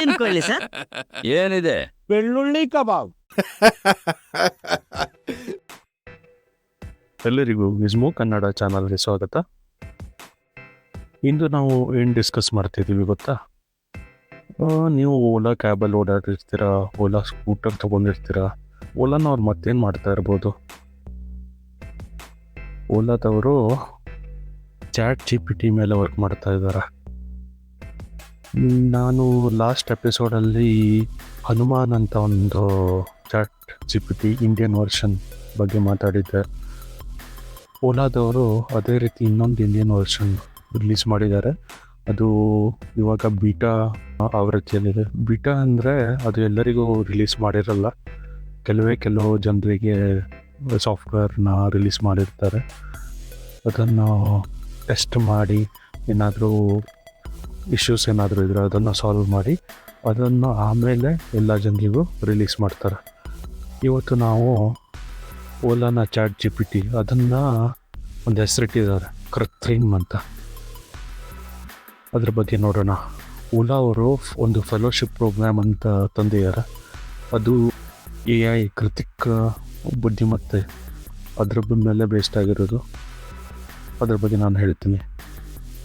ಏನ್ ಕೊಯ್ಲಿ ಸರ್? ಏನಿದೆ? ಬೆಳ್ಳುಳ್ಳಿ ಕಬಾಬ್. ಎಲ್ಲರಿಗೂ ವಿಸ್ಮೋ ಕನ್ನಡ ಚಾನಲ್ಗೆ ಸ್ವಾಗತ. ಇಂದು ನಾವು ಏನು ಡಿಸ್ಕಸ್ ಮಾಡ್ತಿದ್ದೀವಿ ಗೊತ್ತಾ? ಆ, ನೀವು ಓಲಾ ಕ್ಯಾಬಲ್ಲಿ ಓಡಾಡಿರ್ತೀರಾ? ಓಲಾ ಸ್ಕೂಟರ್ ಓಲಾನ ಅವ್ರು ಮತ್ತೇನು ಮಾಡ್ತಾ ಇರ್ಬೋದು? ಓಲಾದವರು ಚಾಟ್ ಜಿ ಪಿ ಟಿ ಮೇಲೆ ವರ್ಕ್ ಮಾಡ್ತಾ ಇದ್ದಾರೆ ನಾನು ಲಾಸ್ಟ್ ಎಪಿಸೋಡಲ್ಲಿ ಹನುಮಾನ್ ಅಂತ ಒಂದು ಚಾಟ್ ಜಿಪಿಟಿ ಇಂಡಿಯನ್ ವರ್ಷನ್ ಬಗ್ಗೆ ಮಾತಾಡಿದ್ದೆ. ಓಲಾದವರು ಅದೇ ರೀತಿ ಇನ್ನೊಂದು ಇಂಡಿಯನ್ ವರ್ಷನ್ ರಿಲೀಸ್ ಮಾಡಿದ್ದಾರೆ. ಅದು ಇವಾಗ ಬೀಟಾ ಆವೃತ್ತಿಯಲ್ಲಿದೆ. ಬೀಟಾ ಅಂದರೆ ಅದು ಎಲ್ಲರಿಗೂ ರಿಲೀಸ್ ಮಾಡಿರಲ್ಲ. ಕೆಲವೇ ಕೆಲವು ಜನರಿಗೆ ಸಾಫ್ಟ್ವೇರ್ನ ರಿಲೀಸ್ ಮಾಡಿರ್ತಾರೆ. ಅದನ್ನು ಟೆಸ್ಟ್ ಮಾಡಿ ಏನಾದರೂ ಇಶ್ಯೂಸ್ ಏನಾದರೂ ಇದ್ದರೆ ಅದನ್ನು ಸಾಲ್ವ್ ಮಾಡಿ, ಅದನ್ನು ಆಮೇಲೆ ಎಲ್ಲ ಜನರಿಗೂ ರಿಲೀಸ್ ಮಾಡ್ತಾರೆ. ಇವತ್ತು ನಾವು ಓಲಾನ ಚಾಟ್ ಜಿ ಪಿ ಟಿ ಅದನ್ನು ಒಂದು ಹೆಸರಿಟ್ಟಿದ್ದಾರೆ, ಕೃತ್ರಿಮ್ ಅಂತ. ಅದ್ರ ಬಗ್ಗೆ ನೋಡೋಣ. ಓಲಾ ಅವರು ಒಂದು ಫೆಲೋಶಿಪ್ ಪ್ರೋಗ್ರಾಮ್ ಅಂತ ತಂದಿದ್ದಾರೆ. ಅದು ಎ ಐ ಕೃತಿಕ ಬುದ್ಧಿಮತ್ತೆ. ಅದ್ರ ಮೇಲೆ ಬೇಸ್ಡ್ ಆಗಿರೋದು. ಅದ್ರ ಬಗ್ಗೆ ನಾನು ಹೇಳ್ತೀನಿ.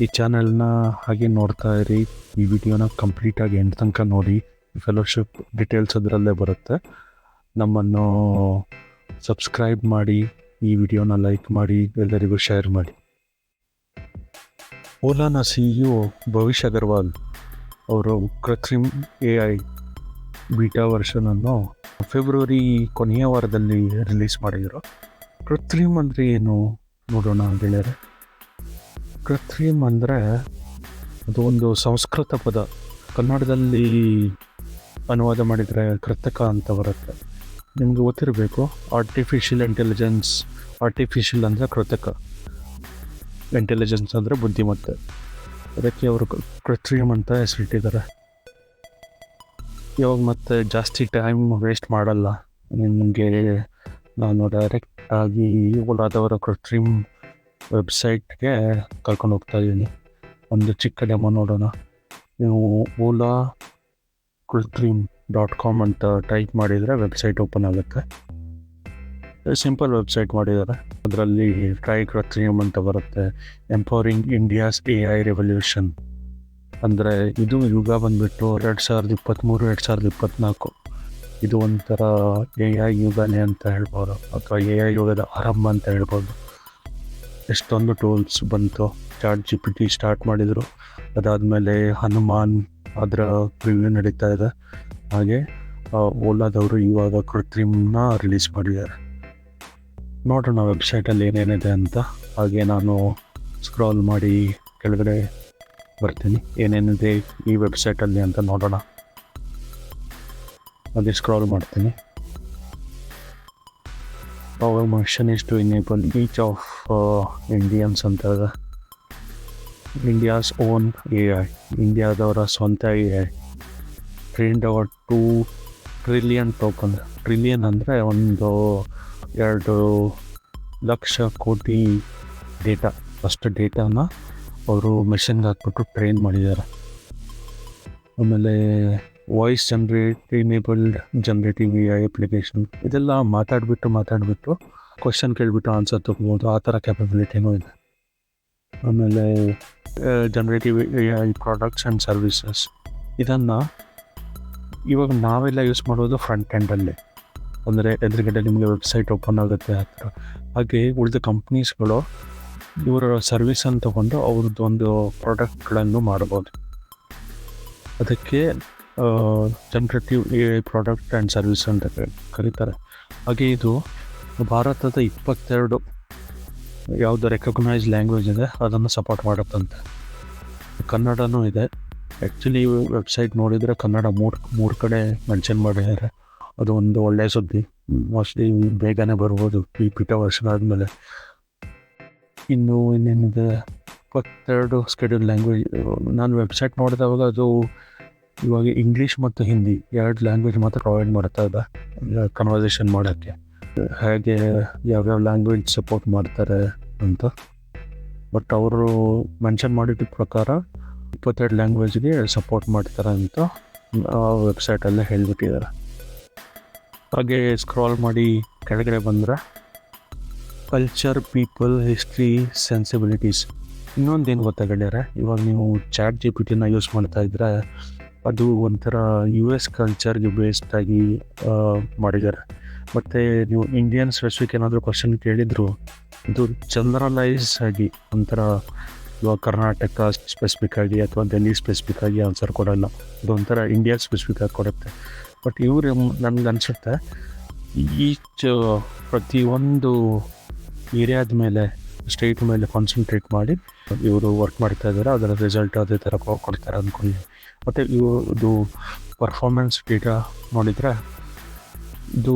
ಈ ಚಾನೆಲ್ನ ಹಾಗೆ ನೋಡ್ತಾ ಇರಿ. ಈ ವಿಡಿಯೋನ ಕಂಪ್ಲೀಟಾಗಿ ಎಂಡ್ ತನಕ ನೋಡಿ. ಫೆಲೋಶಿಪ್ ಡೀಟೇಲ್ಸ್ ಅದರಲ್ಲೇ ಬರುತ್ತೆ. ನಮ್ಮನ್ನು ಸಬ್ಸ್ಕ್ರೈಬ್ ಮಾಡಿ, ಈ ವಿಡಿಯೋನ ಲೈಕ್ ಮಾಡಿ, ಎಲ್ಲರಿಗೂ ಶೇರ್ ಮಾಡಿ. ಓಲಾನ ಸಿ ಇ ಭವಿಷ್ ಅಗರ್ವಾಲ್ ಅವರು ಕೃತ್ರಿಮ್ ಎ ಐ ಬೀಟಾ ವರ್ಷನನ್ನು ಫೆಬ್ರವರಿ ಕೊನೆಯ ವಾರದಲ್ಲಿ ರಿಲೀಸ್ ಮಾಡಿದರು. ಕೃತ್ರಿಮ್ ಅಂದರೆ ಏನು? ನೋಡೋಣ ಗೆಳೆಯರೆ ಕೃತ್ರಿಮ್ ಅಂದರೆ ಅದು ಒಂದು ಸಂಸ್ಕೃತ ಪದ. ಕನ್ನಡದಲ್ಲಿ ಅನುವಾದ ಮಾಡಿದರೆ ಕೃತಕ ಅಂತ ಬರುತ್ತೆ. ನಿಮ್ಗೆ ಗೊತ್ತಿರಬೇಕು ಆರ್ಟಿಫಿಷಿಯಲ್ ಇಂಟೆಲಿಜೆನ್ಸ್ ಆರ್ಟಿಫಿಷಿಯಲ್ ಅಂದರೆ ಕೃತಕ. ಇಂಟೆಲಿಜೆನ್ಸ್ ಅಂದರೆ ಬುದ್ಧಿಮತ್ತೆ. ಅದಕ್ಕೆ ಅವರು ಕೃತ್ರಿಮ್ ಅಂತ ಹೆಸರಿಟ್ಟಿದ್ದಾರೆ ಇವಾಗ ಮತ್ತೆ ಜಾಸ್ತಿ ಟೈಮ್ ವೇಸ್ಟ್ ಮಾಡಲ್ಲ. ನಿಮಗೆ ನಾನು ಡೈರೆಕ್ಟಾಗಿ ಓಲಾದವರ ಕೃತ್ರಿಮ್ ವೆಬ್ಸೈಟ್ಗೆ ಕರ್ಕೊಂಡು ಹೋಗ್ತಾ ಇದ್ದೀನಿ. ಒಂದು ಚಿಕ್ಕ ಡೆಮೋ ನೋಡೋಣ. ನೀವು ಓಲಾ ಕೃತ್ರಿಮ್ ಡಾಟ್ ಕಾಮ್ ಅಂತ ಟೈಪ್ ಮಾಡಿದರೆ ವೆಬ್ಸೈಟ್ ಓಪನ್ ಆಗುತ್ತೆ. ಸಿಂಪಲ್ ವೆಬ್ಸೈಟ್ ಮಾಡಿದ್ದಾರೆ. ಅದರಲ್ಲಿ ಟ್ರೈ ಕೃತ್ರಿಮ್ ಅಂತ ಬರುತ್ತೆ. Empowering India's A I revolution ಅಂದರೆ ಇದು ಯುಗ ಬಂದುಬಿಟ್ಟು ಎರಡು ಸಾವಿರದ ಇಪ್ಪತ್ತ್ಮೂರು ಎರಡು ಸಾವಿರದ ಇಪ್ಪತ್ತ್ನಾಲ್ಕು ಇದು ಒಂಥರ ಎ ಐ ಯುಗನೇ ಅಂತ ಹೇಳ್ಬೋದು. ಅಥವಾ ಎ ಐ ಯುಗದ ಆರಂಭ ಅಂತ ಹೇಳ್ಬೋದು. ಎಷ್ಟೊಂದು ಟೂಲ್ಸ್ ಬಂತು. Chat G P T start ಮಾಡಿದರು. ಅದಾದಮೇಲೆ ಹನುಮಾನ್ ಅದರ ಪ್ರಿವ್ಯೂ ನಡೀತಾ ಇದೆ. ಹಾಗೆ ಓಲಾದವರು ಇವಾಗ ಕೃತ್ರಿಮ್ನ ರಿಲೀಸ್ ಮಾಡಿದ್ದಾರೆ. ನೋಡೋಣ ವೆಬ್ಸೈಟಲ್ಲಿ ಏನೇನಿದೆ ಅಂತ. ಹಾಗೆ ನಾನು ಸ್ಕ್ರಾಲ್ ಮಾಡಿ ಕೆಳಗಡೆ ಬರ್ತೀನಿ. ಏನೇನಿದೆ ಈ ವೆಬ್ಸೈಟಲ್ಲಿ ಅಂತ ನೋಡೋಣ. ಅದೇ ಸ್ಕ್ರಾಲ್ ಮಾಡ್ತೀನಿ. Power mission is to enable each of Indians ಅಂತ ಇಂಡಿಯಾಸ್ ಓನ್ ಎ ಐ ಇಂಡಿಯಾದವರ ಸ್ವಂತ A I trained over two trillion token trillion ಅಂದರೆ ಒಂದು ಎರಡು ಲಕ್ಷ ಕೋಟಿ ಡೇಟಾ ಫಸ್ಟ್ ಡೇಟಾನ ಅವರು ಮೆಷಿನ್ಗೆ ಹಾಕ್ಬಿಟ್ಟು ಟ್ರೈನ್ ಮಾಡಿದ್ದಾರೆ ಆಮೇಲೆ voice generate enabled generative A I application ಇದೆಲ್ಲ ಮಾತಾಡಿಬಿಟ್ಟು ಮಾತಾಡಿಬಿಟ್ಟು ಕ್ವಶನ್ ಕೇಳಿಬಿಟ್ಟು ಆನ್ಸರ್ ತೊಗೋಬೋದು. ಆ ಥರ ಕ್ಯಾಪಬಿಲಿಟಿನೂ ಇದೆ ಆಮೇಲೆ ಜನರೇಟಿವ್ ಪ್ರಾಡಕ್ಟ್ಸ್ ಆ್ಯಂಡ್ ಸರ್ವಿಸಸ್ ಇದನ್ನು ಇವಾಗ ನಾವೆಲ್ಲ ಯೂಸ್ ಮಾಡೋದು ಫ್ರಂಟ್ ಹ್ಯಾಂಡಲ್ಲೇ ಅಂದರೆ ಎದುರುಗಡೆ ನಿಮಗೆ ವೆಬ್ಸೈಟ್ ಓಪನ್ ಆಗುತ್ತೆ ಆ ಥರ ಹಾಗೆ ಉಳಿದ ಕಂಪ್ನೀಸ್ಗಳು ಇವರ ಸರ್ವಿಸನ್ನು ತೊಗೊಂಡು ಅವ್ರದ್ದು ಒಂದು ಪ್ರಾಡಕ್ಟ್ಗಳನ್ನು ಮಾಡ್ಬೋದು. ಅದಕ್ಕೆ ಜನ್ರೇಟಿವ್ ಪ್ರಾಡಕ್ಟ್ ಆ್ಯಂಡ್ ಸರ್ವಿಸ್ ಅಂತ ಕರಿ- ಕರೀತಾರೆ. ಹಾಗೆ ಇದು ಭಾರತದ ಇಪ್ಪತ್ತೆರಡು ಯಾವುದು ರೆಕಗ್ನೈಸ್ ಲ್ಯಾಂಗ್ವೇಜ್ ಇದೆ, ಅದನ್ನು ಸಪೋರ್ಟ್ ಮಾಡುತ್ತಂತೆ. ಕನ್ನಡನೂ ಇದೆ. ಆ್ಯಕ್ಚುಲಿ ವೆಬ್ಸೈಟ್ ನೋಡಿದರೆ ಕನ್ನಡ ಮೂರು ಮೂರು ಕಡೆ ಮೆನ್ಷನ್ ಮಾಡಿದ್ದಾರೆ. ಅದು ಒಂದು ಒಳ್ಳೆಯ ಸುದ್ದಿ. ಮೋಸ್ಟ್ಲಿ ಬೇಗನೆ ಬರ್ಬೋದು, ಈ ಪೀಠ ವರ್ಷಗಳಾದಮೇಲೆ ಇನ್ನು ಇನ್ನೇನಿದೆ? ಇಪ್ಪತ್ತೆರಡು ಸ್ಕೆಡ್ಯೂಲ್ ಲ್ಯಾಂಗ್ವೇಜ್ ನಾನು ವೆಬ್ಸೈಟ್ ನೋಡಿದಾಗ ಅದು ಇವಾಗ ಇಂಗ್ಲೀಷ್ ಮತ್ತು ಹಿಂದಿ ಎರಡು ಲ್ಯಾಂಗ್ವೇಜ್ ಮಾತ್ರ ಪ್ರೊವೈಡ್ ಮಾಡ್ತಾ ಇದೆ ಕನ್ವರ್ಸೇಷನ್ ಮಾಡೋಕ್ಕೆ. ಹೇಗೆ ಯಾವ್ಯಾವ ಲ್ಯಾಂಗ್ವೇಜ್ ಸಪೋರ್ಟ್ ಮಾಡ್ತಾರೆ ಅಂತ. ಬಟ್ ಅವರು ಮೆನ್ಷನ್ ಮಾಡಿದ ಪ್ರಕಾರ ಇಪ್ಪತ್ತೆರಡು ಲ್ಯಾಂಗ್ವೇಜ್ಗೆ ಸಪೋರ್ಟ್ ಮಾಡ್ತಾರೆ ಅಂತ ವೆಬ್ಸೈಟಲ್ಲೇ ಹೇಳಿಬಿಟ್ಟಿದ್ದಾರೆ. ಹಾಗೆ ಸ್ಕ್ರಾಲ್ ಮಾಡಿ ಕೆಳಗಡೆ ಬಂದರೆ ಕಲ್ಚರ್ ಪೀಪಲ್ ಹಿಸ್ಟ್ರಿ ಸೆನ್ಸಿಬಿಲಿಟೀಸ್ ಇನ್ನೊಂದೇನು ಗೊತ್ತಾಗಳ್ಯಾರೆ ಇವಾಗ ನೀವು ಚಾಟ್ ಜಿ ಪಿ ಟಿನ ಯೂಸ್ ಮಾಡ್ತಾ ಇದ್ರೆ ಅದು ಒಂಥರ ಯು ಎಸ್ ಕಲ್ಚರ್ಗೆ ಬೇಸ್ಡ್ ಆಗಿ ಮಾಡಿದ್ದಾರೆ. ಮತ್ತು ನೀವು ಇಂಡಿಯನ್ ಸ್ಪೆಸಿಫಿಕ್ ಏನಾದರೂ ಕ್ವಶನ್ ಕೇಳಿದ್ರು, ಇದು ಜನರಲೈಸ್ ಆಗಿ ಒಂಥರ ಇವಾಗ ಕರ್ನಾಟಕ ಸ್ಪೆಸಿಫಿಕ್ ಆಗಿ ಅಥವಾ ಡೆಲ್ಲಿ ಸ್ಪೆಸಿಫಿಕ್ ಆಗಿ ಆನ್ಸರ್ ಕೊಡೋಲ್ಲ. ಇದು ಒಂಥರ ಇಂಡಿಯಾ ಸ್ಪೆಸಿಫಿಕ್ ಆಗಿ ಕೊಡುತ್ತೆ. ಬಟ್ ಇವರು ನನಗೆ ಅನಿಸುತ್ತೆ ಈಚ್ ಪ್ರತಿಯೊಂದು ಏರಿಯಾದ ಮೇಲೆ ಸ್ಟೇಟ್ ಮೇಲೆ ಕಾನ್ಸಂಟ್ರೇಟ್ ಮಾಡಿ ಇವರು ವರ್ಕ್ ಮಾಡ್ತಾ ಇದ್ದಾರೆ ಅದರ ರಿಸಲ್ಟ್ ಅದೇ ಥರ ಕೊಡ್ತಾರೆ ಅಂದ್ಕೊಂಡು ಮತ್ತು ಇದು ಪರ್ಫಾರ್ಮೆನ್ಸ್ ಡೇಟಾ ನೋಡಿದರೆ ಇದು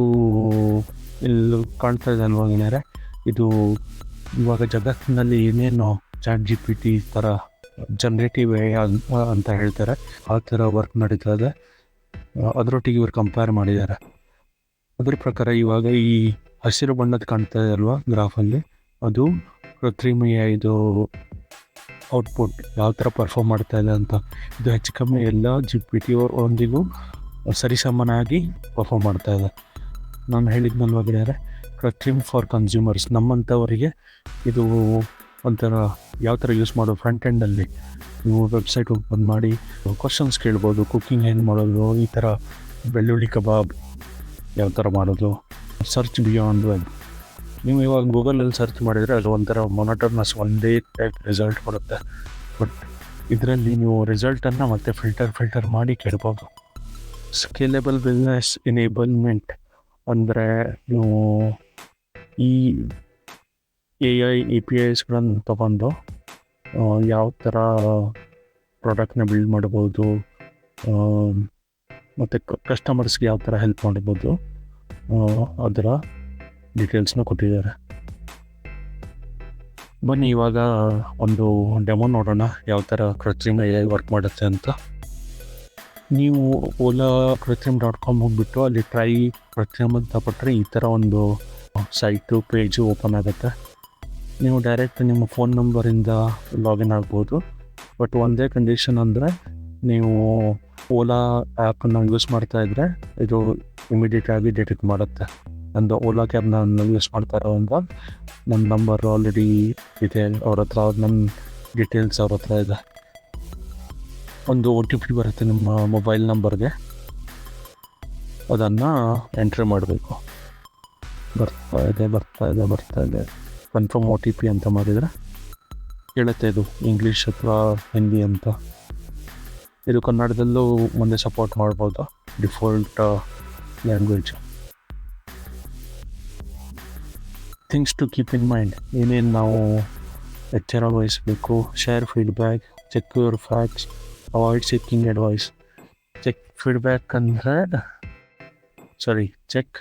ಇಲ್ಲಿ ಕಾಣ್ತಾ ಇದೆ ಅಲ್ವಾ ಏನಾರೆ ಇದು ಇವಾಗ ಜಗತ್ತಿನಲ್ಲಿ ಏನೇನು ಚಾಟ್ ಜಿ ಪಿ ಟಿ ಥರ ಜನ್ರೇಟಿವ್ ಅಂತ ಹೇಳ್ತಾರೆ. ಆ ಥರ ವರ್ಕ್ ನಡೀತಾ ಇದೆ. ಅದರೊಟ್ಟಿಗೆ ಇವರು ಕಂಪೇರ್ ಮಾಡಿದ್ದಾರೆ. ಅದ್ರ ಪ್ರಕಾರ ಇವಾಗ ಈ ಹಸಿರು ಬಣ್ಣದ ಕಾಣ್ತಾ ಇದೆ ಅಲ್ವಾ ಗ್ರಾಫಲ್ಲಿ ಅದು ಕೃತ್ರಿಮೆಯ ಇದು ಔಟ್ಪುಟ್ ಯಾವ ಥರ ಪರ್ಫಾರ್ಮ್ ಮಾಡ್ತಾ ಇದೆ ಅಂತ. ಇದು ಹೆಚ್ಚು ಕಮ್ಮಿ ಎಲ್ಲ ಜಿ ಪಿ ಟಿ ಒಂದಿಗೂ ಸರಿಸಮನಾಗಿ ಪರ್ಫಾರ್ಮ್ ಮಾಡ್ತಾ ಇದೆ. ನಾನು ಹೇಳಿದ್ನಲ್ವ ಗೆಳೆಯರೆ ಟ್ರಿಮ್ ಫಾರ್ ಕನ್ಸ್ಯೂಮರ್ಸ್ ನಮ್ಮಂಥವರಿಗೆ ಇದು ಒಂಥರ ಯಾವ ಥರ ಯೂಸ್ ಮಾಡೋದು ಫ್ರಂಟ್ ಎಂಡಲ್ಲಿ ನೀವು ವೆಬ್ಸೈಟ್ ಓಪನ್ ಮಾಡಿ ಕ್ವಶನ್ಸ್ ಕೇಳ್ಬೋದು ಕುಕ್ಕಿಂಗ್ ಹೆಂಗೆ ಮಾಡೋದು, ಈ ಥರ ಬೆಳ್ಳುಳ್ಳಿ ಕಬಾಬ್ ಯಾವ ಥರ ಮಾಡೋದು ಸರ್ಚ್ ಬಿಯಾಂಡ್ ವೆಬ್ ನೀವು ಇವಾಗ ಗೂಗಲಲ್ಲಿ ಸರ್ಚ್ ಮಾಡಿದರೆ ಅದು ಒಂಥರ ಮೊನಟರ್ನಸ್ ಒಂದೇ ಟೈಪ್ ರಿಸಲ್ಟ್ ಬರುತ್ತೆ. ಬಟ್ ಇದರಲ್ಲಿ ನೀವು ರಿಸಲ್ಟನ್ನು ಮತ್ತೆ ಫಿಲ್ಟರ್ ಫಿಲ್ಟರ್ ಮಾಡಿ ಕೇಳ್ಬೋದು. ಸ್ಕೇಲೆಬಲ್ ಬಿಸ್ನೆಸ್ ಇನೇಬಲ್ಮೆಂಟ್ ಅಂದರೆ ನೀವು ಈ ಎ ಐ ಇ ಪಿ ಐಸ್ಗಳನ್ನು ತಗೊಂಡು ಯಾವ ಥರ ಪ್ರಾಡಕ್ಟ್ನ ಬಿಲ್ಡ್ ಮಾಡ್ಬೋದು ಮತ್ತು ಕಸ್ಟಮರ್ಸ್ಗೆ ಯಾವ ಥರ ಹೆಲ್ಪ್ ಮಾಡ್ಬೋದು ಅದರ ಡೀಟೇಲ್ಸ್ನ ಕೊಟ್ಟಿದ್ದಾರೆ. ಬನ್ನಿ ಇವಾಗ ಒಂದು ಡೆಮೋ ನೋಡೋಣ, ಯಾವ ಥರ ಕೃತ್ರಿಮ ಎ ಐ ವರ್ಕ್ ಮಾಡುತ್ತೆ ಅಂತ. ನೀವು ಓಲಾ ಕೃತ್ರಿಮ್ ಡಾಟ್ ಕಾಮ್ ಹೋಗ್ಬಿಟ್ಟು ಅಲ್ಲಿ ಟ್ರೈ ಕೃತ್ರಿಮ್ ಅಂತ ಪಟ್ಟರೆ ಈ ಥರ ಒಂದು ಸೈಟು ಪೇಜು ಓಪನ್ ಆಗುತ್ತೆ. ನೀವು ಡೈರೆಕ್ಟ್ ನಿಮ್ಮ ಫೋನ್ ನಂಬರಿಂದ ಲಾಗಿನ್ ಆಗ್ಬೋದು. ಬಟ್ ಒಂದೇ ಕಂಡೀಷನ್ ಅಂದರೆ ನೀವು ಓಲಾ ಆ್ಯಪನ್ನು ಯೂಸ್ ಮಾಡ್ತಾ ಇದ್ದರೆ ಇದು ಇಮಿಡಿಯೇಟ್ ಆಗಿ ಡಿಟೆಕ್ಟ್ ಮಾಡುತ್ತೆ. ನಂದು ಓಲಾ ಕ್ಯಾಬ್ ನಾನು ಯೂಸ್ ಮಾಡ್ತಾ ಇರೋದ್ರಿಂದ ನನ್ನ ನಂಬರ್ ಆಲ್ರೆಡಿ ಇದೆ, ಅವ್ರ ಹತ್ರ ನಮ್ಮ ಡೀಟೇಲ್ಸ್ ಅವ್ರ ಹತ್ರ ಇದೆ. ಒಂದು ಒ ಟಿ ಪಿ ಬರುತ್ತೆ ನಿಮ್ಮ ಮೊಬೈಲ್ ನಂಬರ್ಗೆ ಅದನ್ನು ಎಂಟ್ರಿ ಮಾಡಬೇಕು. ಬರ್ತಾ ಇದೆ ಬರ್ತಾ ಇದೆ ಬರ್ತಾ ಇದೆ. ಕನ್ಫರ್ಮ್ ಒ ಟಿ ಪಿ ಅಂತ ಮಾಡಿದರೆ ಕೇಳುತ್ತೆ ಇದು ಇಂಗ್ಲೀಷ್ ಅಥವಾ ಹಿಂದಿ ಅಂತ. ಇದು ಕನ್ನಡದಲ್ಲೂ ಮುಂದೆ ಸಪೋರ್ಟ್ ಮಾಡ್ಬೋದು default language things to keep in mind ಏನೇನು ನಾವು ಎಚ್ಚರ ವಹಿಸಬೇಕು share feedback check your facts avoid seeking advice check feedback ಅಂದರೆ ಸಾರಿ ಚೆಕ್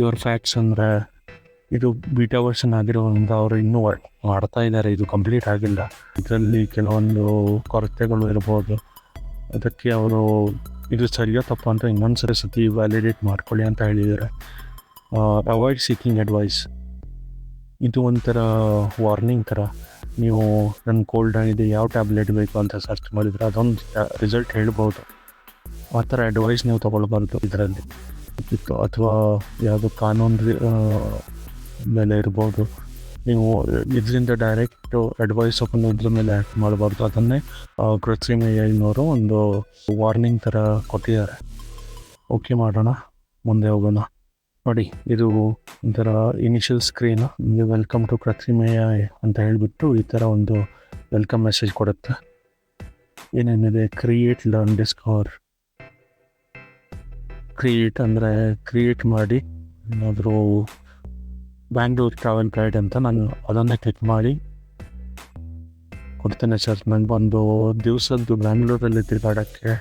ಯುವರ್ ಫ್ಯಾಕ್ಟ್ಸ್ ಅಂದರೆ ಇದು ಬೀಟಾ ವರ್ಷನ್ ಆಗಿರೋದ್ರಿಂದ ಅವರು ಇನ್ನೂ ಮಾಡ್ತಾ ಇದ್ದಾರೆ ಇದು ಕಂಪ್ಲೀಟ್ ಆಗಿಲ್ಲ. ಇದರಲ್ಲಿ ಕೆಲವೊಂದು ಕೊರತೆಗಳು ಇರ್ಬೋದು. ಅದಕ್ಕೆ ಅವರು, ಇದು ಸರಿಯೋ ತಪ್ಪು ಅಂತ ಇನ್ನೊಂದು ಸರಿ ಸತಿ ವ್ಯಾಲಿಡೇಟ್ ಮಾಡ್ಕೊಳ್ಳಿ ಅಂತ ಹೇಳಿದ್ದಾರೆ. ಅವಾಯ್ಡ್ ಸೀಕಿಂಗ್ ಅಡ್ವೈಸ್ ಇದು ಒಂಥರ ವಾರ್ನಿಂಗ್ ಥರ. ನೀವು ನನ್ನ ಕೋಲ್ಡ್ ಆಗಿದೆ ಯಾವ ಟ್ಯಾಬ್ಲೆಟ್ ಬೇಕು ಅಂತ ಸರ್ಚ್ ಮಾಡಿದರೆ ಅದೊಂದು ರಿಸಲ್ಟ್ ಹೇಳ್ಬೋದು. ಆ ಥರ ಅಡ್ವೈಸ್ ನೀವು ತೊಗೊಳ್ಬಾರ್ದು ಇದರಲ್ಲಿ. ಅಥವಾ ಯಾವುದು ಕಾನೂನು ಮೇಲೆ ಇರ್ಬೋದು. ನೀವು ಇದರಿಂದ ಡೈರೆಕ್ಟ್ ಅಡ್ವೈಸ್ ಹಾಕೊಂಡು ಇದ್ರ ಮೇಲೆ ಆ್ಯಕ್ಟ್ ಮಾಡಬಾರ್ದು. ಅದನ್ನೇ ಕೃತ್ರಿಮ ಒಂದು ವಾರ್ನಿಂಗ್ ಥರ ಕೊಟ್ಟಿದ್ದಾರೆ. ಓಕೆ ಮಾಡೋಣ, ಮುಂದೆ ಹೋಗೋಣ. ನೋಡಿ, ಇದು ಒಂಥರ ಇನಿಷಿಯಲ್ ಸ್ಕ್ರೀನ್ ನಿಮಗೆ ವೆಲ್ಕಮ್ ಟು AI ಅಂತ ಹೇಳಿಬಿಟ್ಟು ಈ ಥರ ಒಂದು ವೆಲ್ಕಮ್ ಮೆಸೇಜ್ ಕೊಡುತ್ತೆ. ಏನೇನಿದೆ? ಕ್ರಿಯೇಟ್ ಲರ್ನ್ ಡಿಸ್ಕವರ್ ಕ್ರಿಯೇಟ್ ಅಂದರೆ ಕ್ರಿಯೇಟ್ ಮಾಡಿ, ಏನಾದರೂ ಬ್ಯಾಂಗ್ಳೂರ್ ಟ್ರಾವೆಲ್ ಗೈಡ್ ಅಂತ ನಾನು ಅದನ್ನೇ ಕ್ಲಿಕ್ ಮಾಡಿ. ಕೊಡ್ತೇನೆ ಸರ್ ಒಂದು ದಿವಸದ್ದು ಬ್ಯಾಂಗ್ಳೂರಲ್ಲಿ ತಿರುಗಾಡೋಕ್ಕೆ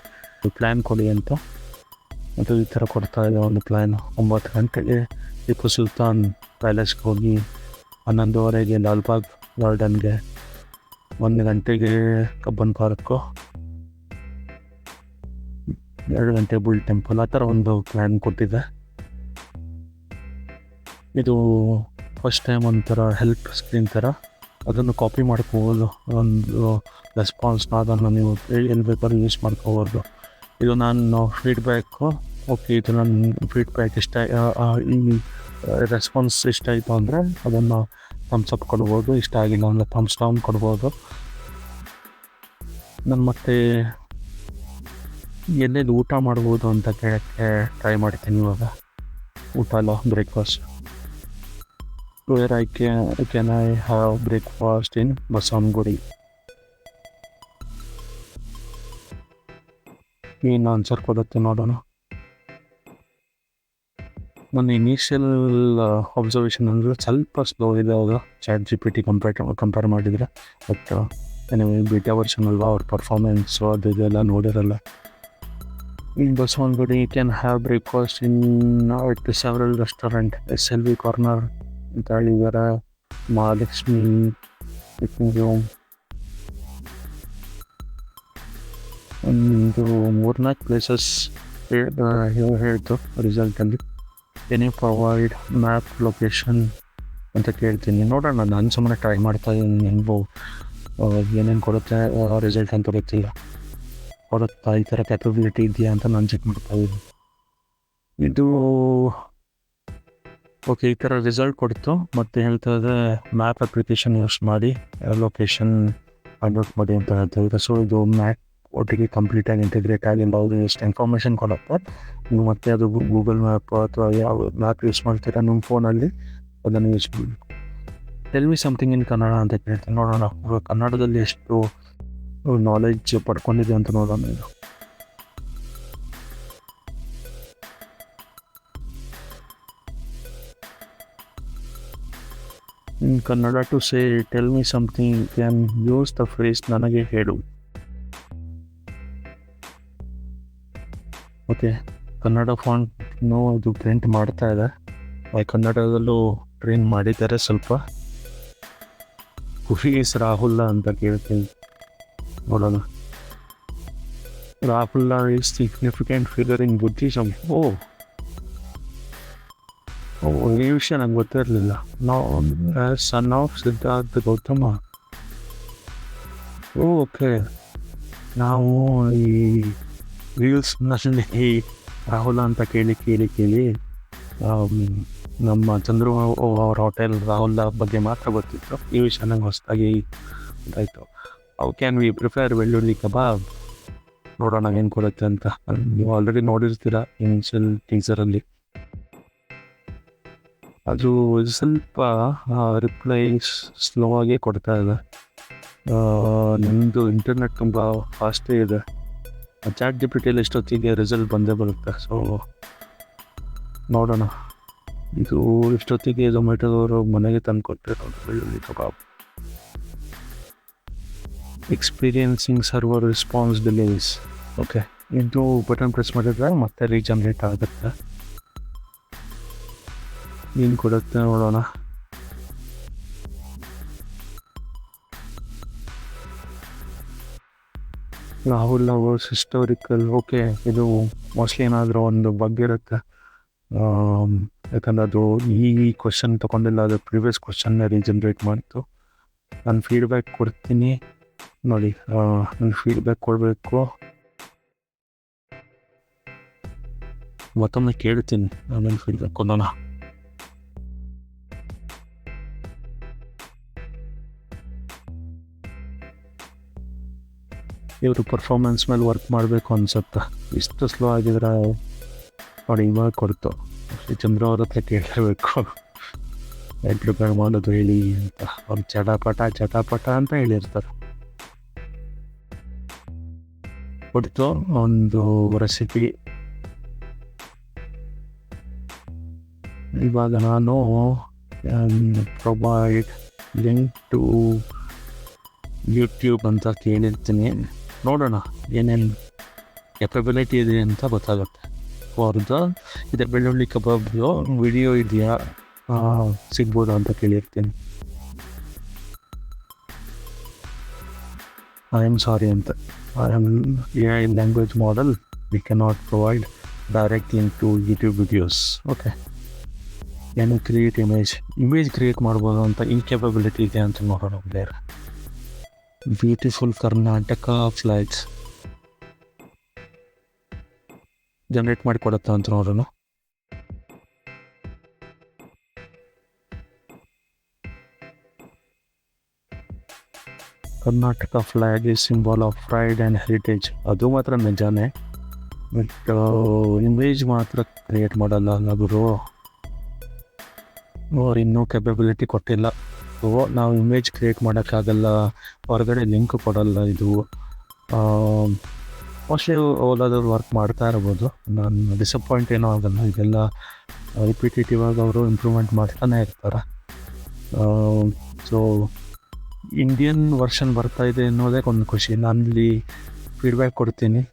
ಪ್ಲ್ಯಾನ್ ಕೊಡಿ ಅಂತ. ಅದು ಈ ಥರ ಕೊಡ್ತಾ ಇದೆ ಒಂದು ಪ್ಲ್ಯಾನ್ ಒಂಬತ್ತು ಗಂಟೆಗೆ ಟಿಪ್ಪು ಸುಲ್ತಾನ್ ಪ್ಯಾಲೇಸ್ಗೆ ಹೋಗಿ ಹನ್ನೊಂದುವರೆಗೆ ಲಾಲ್ಬಾಗ್ ಗಾರ್ಡನ್ಗೆ ಒಂದು ಗಂಟೆಗೆ ಕಬ್ಬನ್ ಪಾರ್ಕು ಎರಡು ಗಂಟೆ ಬುಲ್ ಟೆಂಪಲ್ ಆ ಥರ ಒಂದು ಪ್ಲ್ಯಾನ್ ಕೊಟ್ಟಿದೆ ಇದು ಫಸ್ಟ್ ಟೈಮ್ ಒಂಥರ ಹೆಲ್ಪ್ ಸ್ಕ್ರೀನ್ ಥರ ಅದನ್ನು ಕಾಪಿ ಮಾಡ್ಕೋಬೋದು ಒಂದು ರೆಸ್ಪಾನ್ಸ್ನ ಅದನ್ನು ನೀವು ಎಲ್ಲಿ ಬೇಕಾದ್ರೂ ಯೂಸ್ ಮಾಡ್ಕೋಬೋದು ಇದು ನಾನು ಫೀಡ್ಬ್ಯಾಕು ಓಕೆ ಇದು ನನ್ನ ಫೀಡ್ಬ್ಯಾಕ್ ಇಷ್ಟ ಈ ರೆಸ್ಪಾನ್ಸ್ ಇಷ್ಟ ಆಯಿತು ಅಂದರೆ ಅದನ್ನು ಥಮ್ಸ್ ಅಪ್ ಕೊಡ್ಬೋದು, ಇಷ್ಟ ಆಗಿಲ್ಲ ಅಂದರೆ ಥಮ್ಸ್ ಡೌನ್ ಕೊಡ್ಬೋದು. ನಾನು ಮತ್ತೆ ಎಲ್ಲೆಲ್ಲಿ ಊಟ ಮಾಡ್ಬೋದು ಅಂತ ಕೇಳೋಕ್ಕೆ ಟ್ರೈ ಮಾಡ್ತೀನಿ ಇವಾಗ. ಊಟ ಅಲ್ಲ breakfast where I can can I have breakfast in Basavanagudi ಏನು ಆನ್ಸರ್ ಕೊಡುತ್ತೆ ನೋಡೋಣ. ನನ್ನ ಇನಿಷಿಯಲ್ ಅಬ್ಸರ್ವೇಷನ್ ಅಂದರೆ ಸ್ವಲ್ಪ ಸ್ಲೋ ಇದೆ ಅವಾಗ chat G P T compare compare ಮಾಡಿದರೆ ಬಟ್ ಏನಿವೆ ಬಿಟಾ ವರ್ಷನ್ ಅಲ್ವಾ, ಅವ್ರ ಪರ್ಫಾರ್ಮೆನ್ಸು ಅದು ಇದೆಲ್ಲ ನೋಡಿರಲ್ಲ. In you can have breakfast in it several restaurant S L V corner ಅಂತ ಹೇಳಿದ್ದಾರೆ ಮಹಾಲಕ್ಷ್ಮಿ ಒಂದು ಮೂರ್ನಾಲ್ಕು ಪ್ಲೇಸಸ್ ಹೇಳ್ತು ರಿಸಲ್ಟಲ್ಲಿ ಎನಿ ಪ್ರೊವೈಡ್ ಮ್ಯಾಪ್ ಲೊಕೇಶನ್ ಅಂತ ಕೇಳ್ತೀನಿ. ನೋಡೋಣ, ನಾನು ಸುಮ್ಮನೆ ಟ್ರೈ ಮಾಡ್ತಾ ಇದ್ದೀನಿ. ಹೆಂಗೋ ಏನೇನು ಕೊಡುತ್ತೆ ರಿಸಲ್ಟ್ ಅಂತ ಗೊತ್ತಿಲ್ಲ ಕೊಡುತ್ತಾ ಈ ಥರ ಕ್ಯಾಪಬಿಲಿಟಿ ಇದೆಯಾ ಅಂತ ನಾನು ಚೆಕ್ ಮಾಡ್ತಾ ಇದ್ದೀನಿ. ಇದು ಓಕೆ ಈ ಥರ ರಿಸಲ್ಟ್ ಕೊಡ್ತು. ಮತ್ತು ಹೇಳ್ತಾ ಇದ್ದರೆ ಮ್ಯಾಪ್ ಅಪ್ಲಿಕೇಶನ್ ಯೂಸ್ ಮಾಡಿ ಲೊಕೇಶನ್ ಅಡ್ವರ್ಟ್ ಮಾಡಿ ಅಂತ ಹೇಳ್ತಾ ಇದ್ದಾರೆ ಸೊ ಇದು ಮ್ಯಾಪ್ ಒಟ್ಟಿಗೆ ಕಂಪ್ಲೀಟಾಗಿ ಇಂಟಿಗ್ರೇಟ್ ಆಗಿ ನಾವು ಎಷ್ಟು ಇನ್ಫಾರ್ಮೇಷನ್ ಕೊಡುತ್ತೆ, ನೀವು ಮತ್ತೆ ಅದು ಗೂಗಲ್ ಮ್ಯಾಪ್ ಅಥವಾ ಯಾವ ಮ್ಯಾಪ್ ಯೂಸ್ ಮಾಡ್ತೀರಾ ನಿಮ್ಮ ಫೋನಲ್ಲಿ ಅದನ್ನು ಯೂಸ್ ಮಾಡಿ. Tell me something in Kannada ಅಂತ ಕೇಳ್ತೀನಿ. ನೋಡೋಣ ಕನ್ನಡದಲ್ಲಿ ಎಷ್ಟು ನಾಲೆಡ್ಜ್ ಪಡ್ಕೊಂಡಿದೆ ಅಂತ ನೋಡೋಣ ಇದು in Kannada to say tell me something can use the phrase ನನಗೆ ಹೇಳು. ಓಕೆ. ಕನ್ನಡ ಫಾಂಟ್ನು ಅದು ಪ್ರಿಂಟ್ ಮಾಡ್ತಾ ಇದೆ. ಕನ್ನಡದಲ್ಲೂ ಟ್ರೈನ್ ಮಾಡಿದ್ದಾರೆ ಸ್ವಲ್ಪ. ಖುಷಿ ಇಸ್ ರಾಹುಲ್ ಅಂತ ಕೇಳ್ತೀನಿ. ನೋಡೋಣ. Rahul is significant figure in Buddhism ಓ. ಈ ವಿಷಯ ನಂಗೆ ಗೊತ್ತಿರಲಿಲ್ಲ. ನಾವು son of Siddhartha Gautama okay ನಾವು ಈ ರೀಲ್ಸ್ನಲ್ಲಿ ರಾಹುಲ ಅಂತ ಕೇಳಿ ಕೇಳಿ ಕೇಳಿ ಆಮ್, ನಮ್ಮ ಚಂದ್ರು ಅವ್ರ ಹೋಟೆಲ್ ರಾಹುಲ್ ಬಗ್ಗೆ ಮಾತ್ರ ಗೊತ್ತಿತ್ತು. ಈ ವಿಷಯ ನಂಗೆ ಹೊಸದಾಗಿ ಗೊತ್ತಾಯಿತು. ಹೌ ಕ್ಯಾನ್ ವಿ ಪ್ರಿಫೇರ್ ಬೆಳ್ಳುಳ್ಳಿ ಕಬಾಬ್ ನೋಡೋಣ ಏನು ಕೊಡುತ್ತೆ ಅಂತ. ನೀವು ಆಲ್ರೆಡಿ ನೋಡಿರ್ತೀರ ಇನ್ಷಿಯಲ್ ಟೀಸರಲ್ಲಿ ಅದು ಸ್ವಲ್ಪ ರಿಪ್ಲೈ ಸ್ಲೋ ಆಗಿ ಕೊಡ್ತಾ ಇದೆ. ನಿಮ್ಮದು ಇಂಟರ್ನೆಟ್ ತುಂಬ ಫಾಸ್ಟೇ ಇದೆ. ಚಾಟ್ ಜಿ ಪಿ ಟಿಯಲ್ಲಿ ಎಷ್ಟೊತ್ತಿಗೆ ರಿಸಲ್ಟ್ ಬಂದೇ ಬರುತ್ತೆ. ಸೊ ನೋಡೋಣ. ಇದು ಎಷ್ಟೊತ್ತಿಗೆ ಝೊಮ್ಯಾಟೋದವರು ಮನೆಗೆ ತಂದು ಕೊಟ್ಟಿರೋ experiencing server response delays okay ಇದು ಬಟನ್ ಪ್ರೆಸ್ ಮಾಡಿದ್ರೆ ಮತ್ತೆ ರೀಜನ್ರೇಟ್ ಆಗುತ್ತೆ. ಏನು ಕೊಡುತ್ತೆ ನೋಡೋಣ. ರಾಹುಲ್ ಅವರ್ಸ್ ಹಿಸ್ಟೋರಿಕಲ್ ಓಕೆ ಇದು ಮೋಸ್ಟ್ಲಿ ಏನಾದರೂ ಒಂದು ಬಗ್ಗೆ ಇರುತ್ತೆ. ಆಮ್, ಯಾಕಂದ್ರೆ ಅದು ಈ ಕ್ವಶನ್ ತೊಗೊಂಡಿಲ್ಲ ಅದು ಪ್ರಿವಿಯಸ್ ಕ್ವಶನ್ನ ರೀಜನ್ರೇಟ್ ಮಾಡಿತು. ನಾನು ಫೀಡ್ಬ್ಯಾಕ್ ಕೊಡ್ತೀನಿ. ನೋಡಿ ನನ್ನ ಫೀಡ್ಬ್ಯಾಕ್ ಕೊಡಬೇಕು. ಮತ್ತೊಮ್ಮೆ ಕೇಳ್ತೀನಿ ಆಮೇಲೆ ಫೀಡ್ಬ್ಯಾಕ್ ಕೊಡೋಣ. ಇವರು ಪರ್ಫಾರ್ಮೆನ್ಸ್ ಮೇಲೆ ವರ್ಕ್ ಮಾಡಬೇಕು ಅನ್ಸುತ್ತೆ. ಇಷ್ಟು ಸ್ಲೋ ಆಗಿದ್ರೆ ನೋಡಿ ಇವಾಗ ಕೊಡ್ತು. ಚಂದ್ರ ಅವ್ರ ಹತ್ರ ಕೇಳಲೇಬೇಕು ಎಂಟು ಪ್ರಿಪೇರ್ ಮಾಡೋದು ಹೇಳಿ ಅಂತ. ಅವ್ರು ಚಟಾಪಟ ಚಟಾಪಟ ಅಂತ ಹೇಳಿರ್ತಾರೆ. ಕೊಡ್ತು ಒಂದು ರೆಸಿಪಿ ಇವಾಗ ನಾನು ಪ್ರೊವೈಡ್ ಲಿಂಕ್ ಟು ಯೂಟ್ಯೂಬ್ ಅಂತ ಕೇಳಿರ್ತೀನಿ. ನೋಡೋಣ. ಏನೇನು ಕೆಪಬಿಲಿಟಿ ಇದೆ ಅಂತ ಗೊತ್ತಾಗುತ್ತೆ. ಅವ್ರದ್ದು ಇದೆ ಬೆಳ್ಳುಳ್ಳಿ ಕಬಾಬ್ದು ವಿಡಿಯೋ ಇದೆಯಾ? ಸಿಗ್ಬೋದಾ ಅಂತ ಕೇಳಿರ್ತೀನಿ. ಐ ಆಮ್ ಸಾರಿ ಅಂತ. I am A I language model we cannot provide direct link to YouTube videos okay ಏನು ಕ್ರಿಯೇಟ್ ಇಮೇಜ್ ಇಮೇಜ್ ಕ್ರಿಯೇಟ್ ಮಾಡ್ಬೋದು ಅಂತ ಇನ್ಕೆಪಬಿಲಿಟಿ ಕೆಪಬಿಲಿಟಿ ಇದೆ ಅಂತ ನೋಡೋಣ ಬೇರೆ. ಬ್ಯೂಟಿಫುಲ್ ಕರ್ನಾಟಕ ಫ್ಲೈಟ್ಸ್ ಜನ್ರೇಟ್ ಮಾಡಿ ಕೊಡುತ್ತೆ ಅಂತ ನೋಡೋಣ Karnataka flag is symbol of pride and heritage ಅದು ಮಾತ್ರ ನಿಜಾನೇ. ಬಟ್ ಇಮೇಜ್ ಮಾತ್ರ ಕ್ರಿಯೇಟ್ ಮಾಡಲ್ಲ ಅಲ್ಲ ಅವ್ರು ಇನ್ನೂ ಕೆಪಬಿಲಿಟಿ ಕೊಟ್ಟಿಲ್ಲ. ಸೊ ನಾವು ಇಮೇಜ್ ಕ್ರಿಯೇಟ್ ಮಾಡೋಕ್ಕಾಗಲ್ಲ ಹೊರಗಡೆ ಲಿಂಕ್ ಕೊಡಲ್ಲ ಇದು. ಮೋಸ್ಟ್ಲಿ ಓಲಾದವ್ರು ವರ್ಕ್ ಮಾಡ್ತಾ ಇರ್ಬೋದು. ನಾನು ಡಿಸಪಾಯಿಂಟ್ ಏನೂ ಆಗಲ್ಲ. ಇದೆಲ್ಲ ರಿಪಿಟೇಟಿವ್ ಆಗಿ ಅವರು ಇಂಪ್ರೂವ್ಮೆಂಟ್ ಮಾಡ್ತಾನೆ ಇರ್ತಾರೆ. ಸೊ ಇಂಡಿಯನ್ ವರ್ಷನ್ ಬರ್ತಾ ಇದೆ ಅನ್ನೋದೇ ಒಂದು ಖುಷಿ. ನಾನಲ್ಲಿ ಫೀಡ್ಬ್ಯಾಕ್ ಕೊಡ್ತೀನಿ.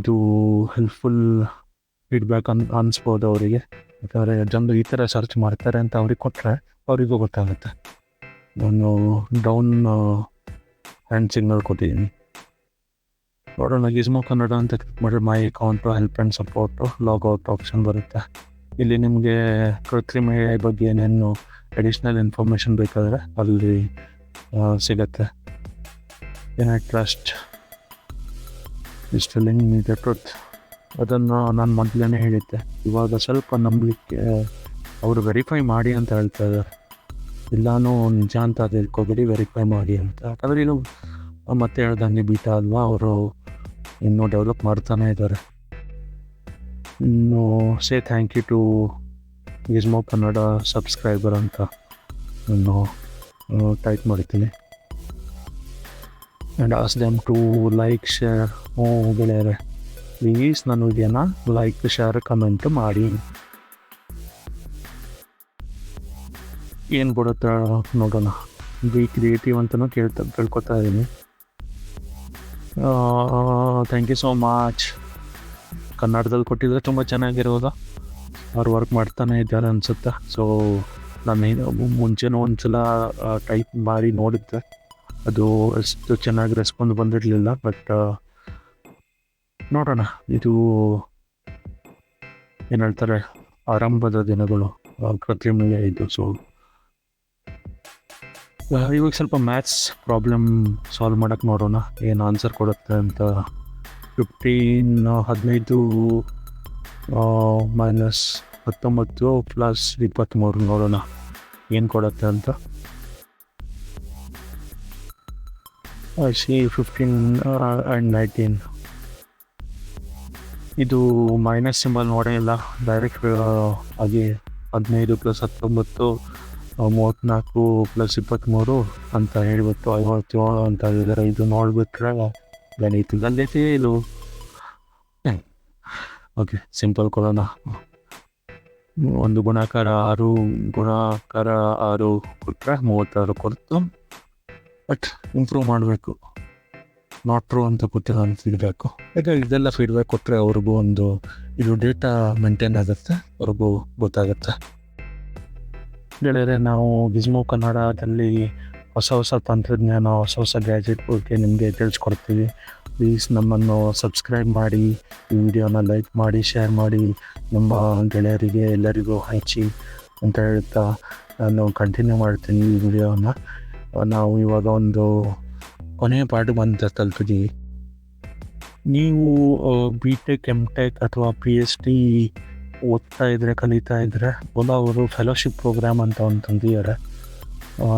ಇದು ಹೆಲ್ಪ್ಫುಲ್ ಫೀಡ್ಬ್ಯಾಕ್ ಅನ್, ಅನಿಸ್ಬೋದು ಅವರಿಗೆ. ಯಾಕಂದರೆ ಜನರು ಈ ಥರ ಸರ್ಚ್ ಮಾಡ್ತಾರೆ ಅಂತ ಅವ್ರಿಗೆ ಕೊಟ್ಟರೆ ಅವರಿಗೂ ಗೊತ್ತಾಗುತ್ತೆ. ನಾನು ಡೌನ್ ಹ್ಯಾಂಡ್ ಸಿಗ್ನಲ್ ಕೊಟ್ಟಿದ್ದೀನಿ. ನೋಡೋಣ ಗಿಸ್ಮೋ ಕನ್ನಡ ಅಂತ ಕ್ಲಿಕ್ ಮಾಡಿದ್ರೆ my account help and support log out option ಬರುತ್ತೆ. ಇಲ್ಲಿ ನಿಮಗೆ ಕೃತ್ರಿಮ ಬಗ್ಗೆ ಏನೇನು ಅಡಿಷ್ನಲ್ ಇನ್ಫಾರ್ಮೇಷನ್ ಬೇಕಾದರೆ ಅಲ್ಲಿ ಸಿಗತ್ತೆ. ಏನ ಟ್ರಸ್ಟ್ ಇಷ್ಟು ಲಿಂಕ್ ಟ್ರುತ್ ಅದನ್ನು ನಾನು ಮೊದಲೇ ಹೇಳಿದ್ದೆ. ಇವಾಗ ಸ್ವಲ್ಪ ನಂಬಲಿಕ್ಕೆ ಅವರು ವೆರಿಫೈ ಮಾಡಿ ಅಂತ ಹೇಳ್ತಾ ಇದ್ದಾರೆ. ಇಲ್ಲಾನೂ ನಿಜ ಅಂತ ತಿಳ್ಕೊಬೇಡಿ ವೆರಿಫೈ ಮಾಡಿ ಅಂತ. ಯಾಕಂದರೆ ಇನ್ನು ಮತ್ತೆ ಹೇಳ್ದಂಗೆ ಬೀಟ ಅಲ್ವಾ, ಅವರು ಇನ್ನೂ ಡೆವಲಪ್ ಮಾಡ್ತಾನೆ ಇದ್ದಾರೆ. ಇನ್ನು say thank you to Gizmo Kannada subscriber ಅಂತ ನಾನು ಟೈಪ್ ಮಾಡ್ತೀನಿ and ask them to like share ಹ್ಞೂ ಗೆಳೆಯರೆ. ಪ್ಲೀಸ್ ನನ್ನ ವಿಡಿಯೋನ ಲೈಕ್ ಶೇರ್ ಕಮೆಂಟ್ ಮಾಡಿ. ಏನು ಬಿಡುತ್ತೆ ನೋಡೋಣ. ಬಿ ಕ್ರಿಯೇಟಿವ್ ಅಂತಲೂ ಕೇಳ್ತಾ, ಕೇಳ್ಕೊತಾ ಇದ್ದೀನಿ. ಥ್ಯಾಂಕ್ ಯು ಸೋ ಮಚ್ ಕನ್ನಡದಲ್ಲಿ ಕೊಟ್ಟಿದ್ರೆ ತುಂಬ ಚೆನ್ನಾಗಿರೋದು. ಅವ್ರು ವರ್ಕ್ ಮಾಡ್ತಾನೆ ಇದ್ದಾರೆ ಅನಿಸುತ್ತೆ. ಸೊ ನಾನು ಮುಂಚೆನೂ ಒಂದು ಸಲ ಟೈಪ್ ಮಾಡಿ ನೋಡಿದ್ದೆ. ಅದು ಅಷ್ಟು ಚೆನ್ನಾಗಿ ರೆಸ್ಪಾನ್ಸ್ ಬಂದಿರಲಿಲ್ಲ ಬಟ್ ನೋಡೋಣ. ಇದು ಏನು ಹೇಳ್ತಾರೆ ಆರಂಭದ ದಿನಗಳು. ಆ, ಕೃತ್ರಿಮ ಇದು ಸೊ ಇವಾಗ ಸ್ವಲ್ಪ ಮ್ಯಾಥ್ಸ್ ಪ್ರಾಬ್ಲಮ್ ಸಾಲ್ವ್ ಮಾಡೋಕ್ಕೆ ನೋಡೋಣ. ಏನು ಆನ್ಸರ್ ಕೊಡುತ್ತೆ ಅಂತ. ಫಿಫ್ಟೀನ್ ಹದಿನೈದು ಮೈನಸ್ ಹತ್ತೊಂಬತ್ತು ಪ್ಲಸ್ ಇಪ್ಪತ್ತ್ಮೂರು ನೋಡೋಣ. ಏನು ಕೊಡುತ್ತೆ ಅಂತ. ಸಿ ಫಿಫ್ಟೀನ್ ಆ್ಯಂಡ್ ನೈನ್ಟೀನ್ ಇದು ಮೈನಸ್ ಸಿಂಬಲ್ ನೋಡೇ ಇಲ್ಲ. ಡೈರೆಕ್ಟ್ ಹಾಗೆ ಹದಿನೈದು ಪ್ಲಸ್ ಹತ್ತೊಂಬತ್ತು ಮೂವತ್ತ್ನಾಲ್ಕು ಪ್ಲಸ್ ಇಪ್ಪತ್ತ್ಮೂರು ಅಂತ ಹೇಳ್ಬಿಟ್ಟು ಐವತ್ತೇಳು ಅಂತ ಹೇಳಿದರೆ. ಇದು ನೋಡಿಬಿಟ್ರೆ ಗಣಿತದಲ್ಲಿ ಇದು? ಓಕೆ ಸಿಂಪಲ್ ಕೊಡೋಣ. ಒಂದು ಗುಣಾಕಾರ ಆರು ಗುಣಾಕಾರ ಆರು ಕೊಟ್ಟರೆ ಮೂವತ್ತಾರು ಕೊಡ್ತು. ಬಟ್ ಇಂಪ್ರೂವ್ ಮಾಡಬೇಕು. ನಾಟ್ ಟ್ರೂ ಅಂತ ಗೊತ್ತಿಲ್ಲ ಅಂತ ಫೀಡ್ಬ್ಯಾಕು ಯಾಕಂದ್ರೆ ಇದೆಲ್ಲ ಫೀಡ್ಬ್ಯಾಕ್ ಕೊಟ್ಟರೆ ಅವ್ರಿಗೂ ಒಂದು ಇದು ಡೇಟಾ ಮೇಂಟೈನ್ ಆಗುತ್ತೆ, ಅವ್ರಿಗೂ ಗೊತ್ತಾಗುತ್ತೆ. ಗೆಳೆಯರೆ ನಾವು ಗಿಸ್ಮೋ ಕನ್ನಡದಲ್ಲಿ ಹೊಸ ಹೊಸ ತಂತ್ರಜ್ಞಾನ, ಹೊಸ ಹೊಸ ಗ್ಯಾಜೆಟ್ ಬಗ್ಗೆ ನಿಮಗೆ ತಿಳಿಸ್ಕೊಡ್ತೀವಿ. ಪ್ಲೀಸ್ ನಮ್ಮನ್ನು ಸಬ್ಸ್ಕ್ರೈಬ್ ಮಾಡಿ, ಈ ವಿಡಿಯೋನ ಲೈಕ್ ಮಾಡಿ ಶೇರ್ ಮಾಡಿ, ನಮ್ಮ ಗೆಳೆಯರಿಗೆ ಎಲ್ಲರಿಗೂ ಹಂಚಿ ಅಂತ ಹೇಳ್ತಾ ನಾನು ಕಂಟಿನ್ಯೂ ಮಾಡ್ತೀನಿ ಈ ವಿಡಿಯೋನ. ನಾವು ಇವಾಗ ಒಂದು ಕೊನೆಯ ಪಾರ್ಟ್ ಬಂದ ತಲುಪಿದ್ದೀವಿ ನೀವು ಬಿ ಟೆಕ್ ಎಂ ಟೆಕ್ ಅಥವಾ ಪಿ ಎಚ್ ಡಿ ಓದ್ತಾ ಇದ್ರೆ, ಕಲಿತಾ ಇದ್ರೆ ಒಂದು ಅವರು ಫೆಲೋಶಿಪ್ ಪ್ರೋಗ್ರಾಮ್ ಅಂತ ಒಂದು ತಂದಿದ್ದಾರೆ.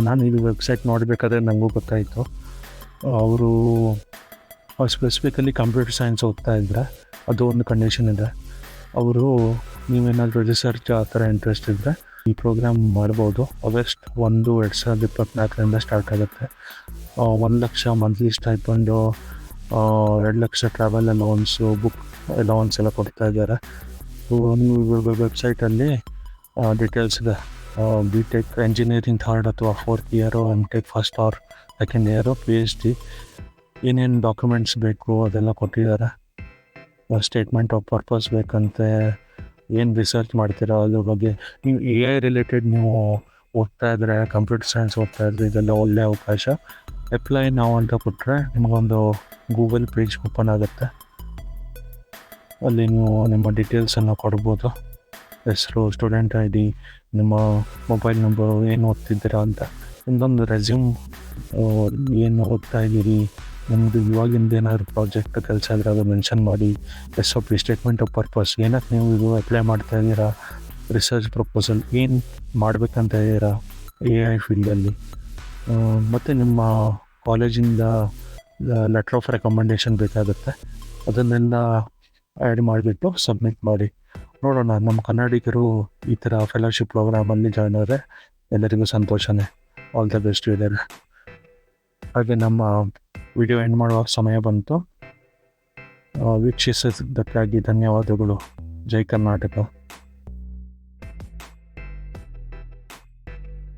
ನಾನು ಇದು ವೆಬ್ಸೈಟ್ ನೋಡಬೇಕಾದ್ರೆ ನನಗೂ ಗೊತ್ತಾಯಿತು. ಅವರು ಸ್ಪೆಸಿಫಿಕಲಿ ಕಂಪ್ಯೂಟರ್ ಸೈನ್ಸ್ ಓದ್ತಾ ಇದ್ರೆ, ಅದು ಒಂದು ಕಂಡೀಷನ್ ಇದೆ. ಅವರು, ನೀವೇನಾದರೂ ರಿಸರ್ಚ್ ಆ ಥರ ಇಂಟ್ರೆಸ್ಟ್ ಇದ್ದರೆ ಈ ಪ್ರೋಗ್ರಾಮ್ ಮಾಡ್ಬೋದು. ಆಗಸ್ಟ್ ಒಂದು, ಎರಡು ಸಾವಿರದ ಇಪ್ಪತ್ತ್ನಾಲ್ಕರಿಂದ ಸ್ಟಾರ್ಟ್ ಆಗುತ್ತೆ. ಒಂದು ಲಕ್ಷ ಮಂತ್ಲಿ ಸ್ಟೈಪಂಡು ಎರಡು lakh travel allowance book allowance ಎಲ್ಲ ಕೊಡ್ತಾ ಇದ್ದಾರೆ. ವೆಬ್ಸೈಟಲ್ಲಿ ಡೀಟೇಲ್ಸ್ ಇದೆ. ಬಿ ಟೆಕ್ ಇಂಜಿನಿಯರಿಂಗ್ ಥರ್ಡ್ ಅಥವಾ fourth year M tech first or second year P H D ಏನೇನು ಡಾಕ್ಯುಮೆಂಟ್ಸ್ ಬೇಕು ಅದೆಲ್ಲ ಕೊಟ್ಟಿದ್ದಾರೆ. ಸ್ಟೇಟ್ಮೆಂಟ್ ಆಫ್ ಪರ್ಪಸ್ ಬೇಕಂತೆ ಏನು ರಿಸರ್ಚ್ ಮಾಡ್ತೀರಾ ಅದ್ರ ಬಗ್ಗೆ? ನೀವು ಎ ಐ ರಿಲೇಟೆಡ್ ನೀವು ಓದ್ತಾ ಇದ್ರೆ ಕಂಪ್ಯೂಟರ್ ಸೈನ್ಸ್ ಓದ್ತಾ ಇದ್ರೆ ಇದೆಲ್ಲ ಒಳ್ಳೆ ಅವಕಾಶ. ಅಪ್ಲೈ ನಾವು ಅಂತ ಕೊಟ್ಟರೆ ನಿಮಗೊಂದು ಗೂಗಲ್ ಪೇಜ್ ಓಪನ್ ಆಗುತ್ತೆ. ಅಲ್ಲಿ ನೀವು ನಿಮ್ಮ ಡೀಟೇಲ್ಸನ್ನು ಕೊಡ್ಬೋದು. ಹೆಸರು ಸ್ಟೂಡೆಂಟ್ ಐ ಡಿ ನಿಮ್ಮ ಮೊಬೈಲ್ ನಂಬರು ಏನು ಓದ್ತಿದ್ದೀರಾ ಅಂತ. ಇನ್ನೊಂದು ರೆಸ್ಯೂಮ್ ಏನು ಓದ್ತಾ ಇದ್ದೀರಿ? ನಿಮ್ಮದು ಇವಾಗಿಂದ ಏನಾದರೂ ಪ್ರಾಜೆಕ್ಟ್ ಕೆಲಸ ಆದರೆ ಅದು ಮೆನ್ಷನ್ ಮಾಡಿ S O P statement of purpose ಏನಕ್ಕೆ ನೀವು ಇದು ಅಪ್ಲೈ ಮಾಡ್ತಾ ಇದ್ದೀರಾ? ರಿಸರ್ಚ್ ಪ್ರಪೋಸಲ್ ಏನು ಮಾಡಬೇಕಂತ ಇದ್ದೀರಾ ಎ ಐ ಫೀಲ್ಡಲ್ಲಿ ಮತ್ತು ನಿಮ್ಮ ಕಾಲೇಜಿಂದ ಲೆಟ್ರ್ ಆಫ್ ರೆಕಮೆಂಡೇಷನ್ ಬೇಕಾಗುತ್ತೆ. ಅದನ್ನೆಲ್ಲ ಆ್ಯಡ್ ಮಾಡಿಬಿಟ್ಟು ಸಬ್ಮಿಟ್ ಮಾಡಿ. ನೋಡೋಣ, ನಮ್ಮ ಕನ್ನಡಿಗರು ಈ ಥರ ಫೆಲೋಶಿಪ್ ಪ್ರೋಗ್ರಾಮಲ್ಲಿ ಜಾಯ್ನ್ ಆದರೆ ಎಲ್ಲರಿಗೂ ಸಂತೋಷನೇ. ಆಲ್ ದ ಬೆಸ್ಟ್ ಇದೆ ಹಾಗೆ ನಮ್ಮ ವಿಡಿಯೋ ಎಂಡ್ ಮಾಡುವ ಸಮಯ ಬಂತು. ವೀಕ್ಷಿಸಿದ್ದಕ್ಕಾಗಿ ಧನ್ಯವಾದಗಳು. ಜೈ ಕರ್ನಾಟಕ.